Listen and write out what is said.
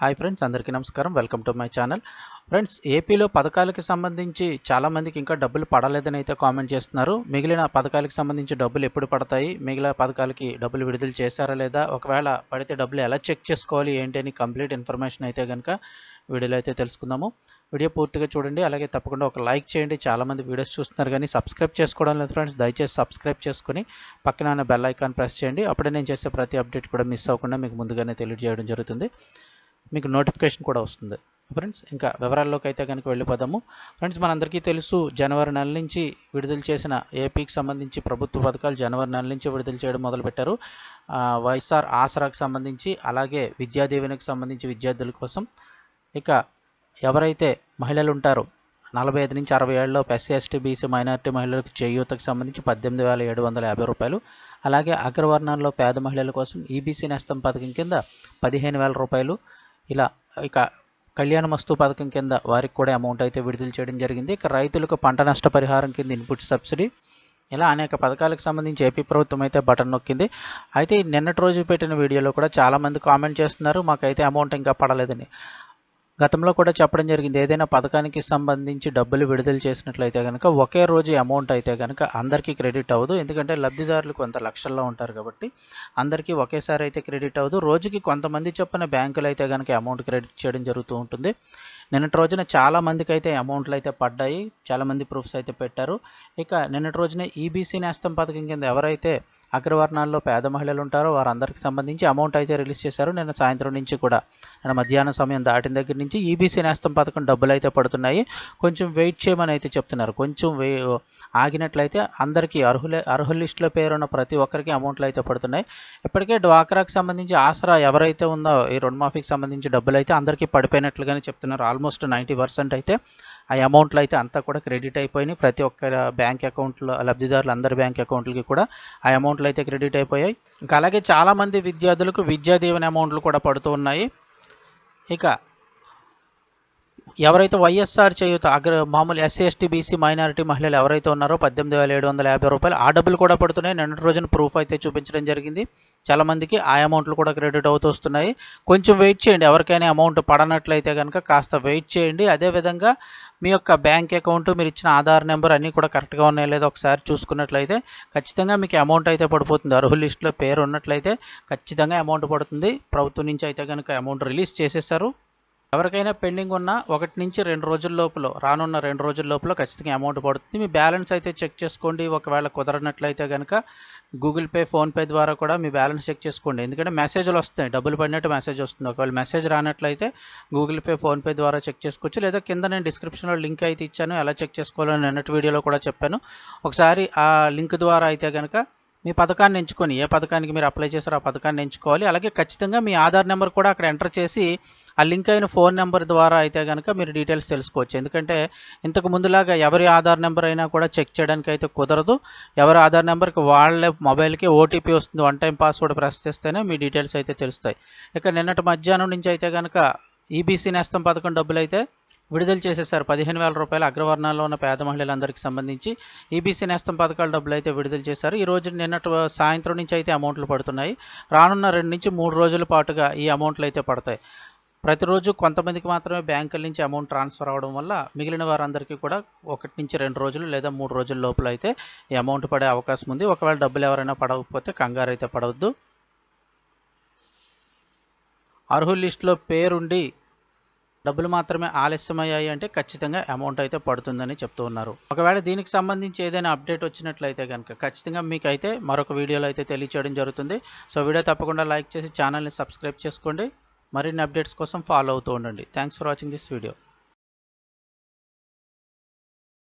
Hi friends అందరికీ నమస్కారం. Welcome to my channel. Friends ఏపీలో పథకాలకి సంబంధించి చాలామందికి ఇంకా డబ్బులు పడలేదని అయితే కామెంట్ చేస్తున్నారు. మిగిలిన పథకాలకు సంబంధించి డబ్బులు ఎప్పుడు పడతాయి? మిగిలిన పథకాలకి డబ్బులు విడుదల చేశారా లేదా? ఒకవేళ పడితే డబ్బులు ఎలా చెక్ చేసుకోవాలి? ఏంటి అని కంప్లీట్ ఇన్ఫర్మేషన్ అయితే కనుక వీడియోలో అయితే తెలుసుకుందాము. వీడియో పూర్తిగా చూడండి. అలాగే తప్పకుండా ఒక లైక్ చేయండి. చాలామంది వీడియోస్ చూస్తున్నారు కానీ సబ్స్క్రైబ్ చేసుకోవడం లేదు ఫ్రెండ్స్. దయచేసి సబ్స్క్రైబ్ చేసుకుని పక్కన ఉన్న బెల్ ఐకాన్ ప్రెస్ చేయండి. అప్పుడే నేను చేసే ప్రతి అప్డేట్ కూడా మిస్ అవ్వకుండా మీకు ముందుగానే తెలియజేయడం జరుగుతుంది. మీకు నోటిఫికేషన్ కూడా వస్తుంది. ఫ్రెండ్స్ ఇంకా వివరాల్లోకి అయితే కనుక వెళ్ళిపోదాము. ఫ్రెండ్స్ మనందరికీ తెలుసు జనవరి నెల నుంచి విడుదల చేసిన ఏపీకి సంబంధించి ప్రభుత్వ పథకాలు జనవరి నెల నుంచి విడుదల చేయడం మొదలుపెట్టారు. వైఎస్ఆర్ ఆసరాకు సంబంధించి అలాగే విద్యాదీవెనకు సంబంధించి విద్యార్థుల కోసం. ఇక ఎవరైతే మహిళలు ఉంటారో నలభై ఐదు నుంచి అరవై ఏళ్ళలో ఎస్సీ ఎస్టీ బీసీ మైనారిటీ మహిళలకు చేయూతకు సంబంధించి పద్దెనిమిది వేల ఏడు వందల యాభై రూపాయలు. అలాగే అగ్రవర్ణాల్లో పేద మహిళల కోసం ఈబీసీ నేస్తం పథకం కింద పదిహేను వేల రూపాయలు. ఇలా ఇక కళ్యాణ మస్తు పథకం కింద వారికి కూడా అమౌంట్ అయితే విడుదల చేయడం జరిగింది. ఇక రైతులకు పంట నష్టపరిహారం కింద ఇన్పుట్ సబ్సిడీ ఇలా అనేక పథకాలకు సంబంధించి ఏపీ ప్రభుత్వం అయితే బటన్ నొక్కింది. అయితే నిన్నటి రోజు పెట్టిన వీడియోలో కూడా చాలామంది కామెంట్ చేస్తున్నారు మాకైతే అమౌంట్ ఇంకా పడలేదని. గతంలో కూడా చెప్పడం జరిగింది. ఏదైనా పథకానికి సంబంధించి డబ్బులు విడుదల చేసినట్లయితే కనుక ఒకే రోజు అమౌంట్ అయితే కనుక అందరికీ క్రెడిట్ అవ్వదు. ఎందుకంటే లబ్ధిదారులు కొంత లక్షల్లో ఉంటారు కాబట్టి అందరికీ ఒకేసారి అయితే క్రెడిట్ అవ్వదు. రోజుకి కొంతమంది చొప్పున బ్యాంకులు అయితే కనుక అమౌంట్ క్రెడిట్ చేయడం జరుగుతూ ఉంటుంది. నిన్నటి రోజున చాలా మందికి అయితే అమౌంట్లు అయితే పడ్డాయి. చాలా మంది ప్రూఫ్స్ అయితే పెట్టారు. ఇక నిన్నటి రోజున ఈబీసీ నేస్తం పథకం కింద ఎవరైతే అగ్రవర్ణాల్లో పేద మహిళలు ఉంటారో. వారందరికి సంబంధించి అమౌంట్ అయితే రిలీజ్ చేశారు. నిన్న సాయంత్రం నుంచి కూడా. నిన్న మధ్యాహ్నం సమయం దాటిన దగ్గర నుంచి ఈబీసీ నేస్తం పథకం డబ్బులు అయితే పడుతున్నాయి. కొంచెం వెయిట్ చేయమని అయితే చెప్తున్నారు. కొంచెం వే ఆగినట్లయితే అందరికీ అర్హులే అర్హుల లిస్టులో పేరున్న ప్రతి ఒక్కరికి అమౌంట్లు అయితే పడుతున్నాయి. ఇప్పటికే డ్వాక్రాకి సంబంధించి ఆసరా ఎవరైతే ఉందో ఈ రుణమాఫీకి సంబంధించి డబ్బులు అయితే అందరికీ పడిపోయినట్లుగానే చెప్తున్నారు. ఆల్మోస్ట్ నైంటీ పర్సెంట్ అయితే ఆ అమౌంట్లు అయితే అంతా కూడా క్రెడిట్ అయిపోయినాయి. ప్రతి ఒక్క బ్యాంక్ అకౌంట్లో లబ్ధిదారులు అందరి బ్యాంక్ అకౌంట్లకి కూడా ఆ అమౌంట్ అమౌంట్లు అయితే క్రెడిట్ అయిపోయాయి. ఇంకా అలాగే చాలామంది విద్యార్థులకు విద్యా దీవెన అమౌంట్లు కూడా పడుతూ ఉన్నాయి. ఇక ఎవరైతే వైఎస్ఆర్ చేయూత అగ్ర మామూలు ఎస్సీ ఎస్టీ బీసీ మైనారిటీ మహిళలు ఎవరైతే ఉన్నారో పద్దెనిమిది వేల ఏడు వందల యాభై రూపాయలు ఆ డబ్బులు కూడా పడుతున్నాయి. నిన్నటి రోజున ప్రూఫ్ అయితే చూపించడం జరిగింది. చాలా మందికి ఆ అమౌంట్లు కూడా క్రెడిట్ అవుతూ వస్తున్నాయి. కొంచెం వెయిట్ చేయండి. ఎవరికైనా అమౌంట్ పడనట్లయితే కనుక కాస్త వెయిట్ చేయండి. అదేవిధంగా మీ యొక్క బ్యాంక్ అకౌంట్ మీరు ఇచ్చిన ఆధార్ నెంబర్ అన్నీ కూడా కరెక్ట్గా ఉన్నాయో లేదో ఒకసారి చూసుకున్నట్లయితే ఖచ్చితంగా మీకు అమౌంట్ అయితే పడిపోతుంది. అర్హుల లిస్టులో పేరు ఉన్నట్లయితే ఖచ్చితంగా అమౌంట్ పడుతుంది. ప్రభుత్వం నుంచి అయితే కనుక అమౌంట్ రిలీజ్ చేసేసారు ఎవరికైనా పెండింగ్ ఉన్న ఒకటి నుంచి రెండు రోజుల లోపల రానున్న రెండు రోజుల లోపల ఖచ్చితంగా అమౌంట్ పడుతుంది. మీ బ్యాలెన్స్ అయితే చెక్ చేసుకోండి. ఒకవేళ కుదరనట్లయితే కనుక గూగుల్ పే ఫోన్పే ద్వారా కూడా మీ బ్యాలెన్స్ చెక్ చేసుకోండి. ఎందుకంటే మెసేజ్లు వస్తాయి. డబ్బులు పడినట్టు మెసేజ్ వస్తుంది. ఒకవేళ మెసేజ్ రానట్లయితే గూగుల్ పే ఫోన్పే ద్వారా చెక్ చేసుకోవచ్చు. లేదా కింద నేను డిస్క్రిప్షన్లో లింక్ అయితే ఇచ్చాను. ఎలా చెక్ చేసుకోవాలని నిన్నటి వీడియోలో కూడా చెప్పాను. ఒకసారి ఆ లింక్ ద్వారా అయితే కనుక మీ పథకాన్ని ఎంచుకొని ఏ పథకానికి మీరు అప్లై చేశారో ఆ పథకాన్ని ఎంచుకోవాలి. అలాగే ఖచ్చితంగా మీ ఆధార్ నెంబర్ కూడా అక్కడ ఎంటర్ చేసి ఆ లింక్ అయిన ఫోన్ నెంబర్ ద్వారా అయితే కనుక మీరు డీటెయిల్స్ తెలుసుకోవచ్చు. ఎందుకంటే ఇంతకు ముందులాగా ఎవరి ఆధార్ నెంబర్ అయినా కూడా చెక్ చేయడానికి అయితే కుదరదు. ఎవరి ఆధార్ నెంబర్కి వాళ్ళ మొబైల్కి ఓటీపీ వస్తుంది వన్ టైం పాస్వర్డ్ ప్రెస్ చేస్తేనే మీ డీటెయిల్స్ అయితే తెలుస్తాయి. ఇక నిన్నటి మధ్యాహ్నం నుంచి అయితే కనుక ఈబీసీ నేస్తం పథకం డబ్బులు అయితే విడుదల చేసేసారు పదిహేను వేల రూపాయలు అగ్రవర్ణాల్లో ఉన్న పేద మహిళలందరికీ సంబంధించి ఈబీసీ నేస్తం పథకాల డబ్బులు అయితే విడుదల చేశారు. ఈ రోజు నిన్నటి సాయంత్రం నుంచి అయితే అమౌంట్లు పడుతున్నాయి. రానున్న రెండు నుంచి మూడు రోజుల పాటుగా ఈ అమౌంట్లు అయితే పడతాయి. ప్రతిరోజు కొంతమందికి మాత్రమే బ్యాంకుల నుంచి అమౌంట్ ట్రాన్స్ఫర్ అవ్వడం వల్ల మిగిలిన వారందరికీ కూడా ఒకటి నుంచి రెండు రోజులు లేదా మూడు రోజుల లోపల అయితే ఈ అమౌంట్ పడే అవకాశం ఉంది. ఒకవేళ డబ్బులు ఎవరైనా పడకపోతే కంగారు అయితే పడవద్దు. అర్హుల లిస్టులో పేరుండి డబ్బులు మాత్రమే ఆలస్యమయ్యాయి అంటే ఖచ్చితంగా అమౌంట్ అయితే పడుతుందని చెప్తూ ఉన్నారు. ఒకవేళ దీనికి సంబంధించి ఏదైనా అప్డేట్ వచ్చినట్లయితే కనుక ఖచ్చితంగా మీకు అయితే మరొక వీడియోలో అయితే తెలియచేయడం జరుగుతుంది. సో వీడియో తప్పకుండా లైక్ చేసి ఛానల్ని సబ్స్క్రైబ్ చేసుకోండి. మరిన్ని అప్డేట్స్ కోసం ఫాలో అవుతూ ఉండండి. Thanks for watching this video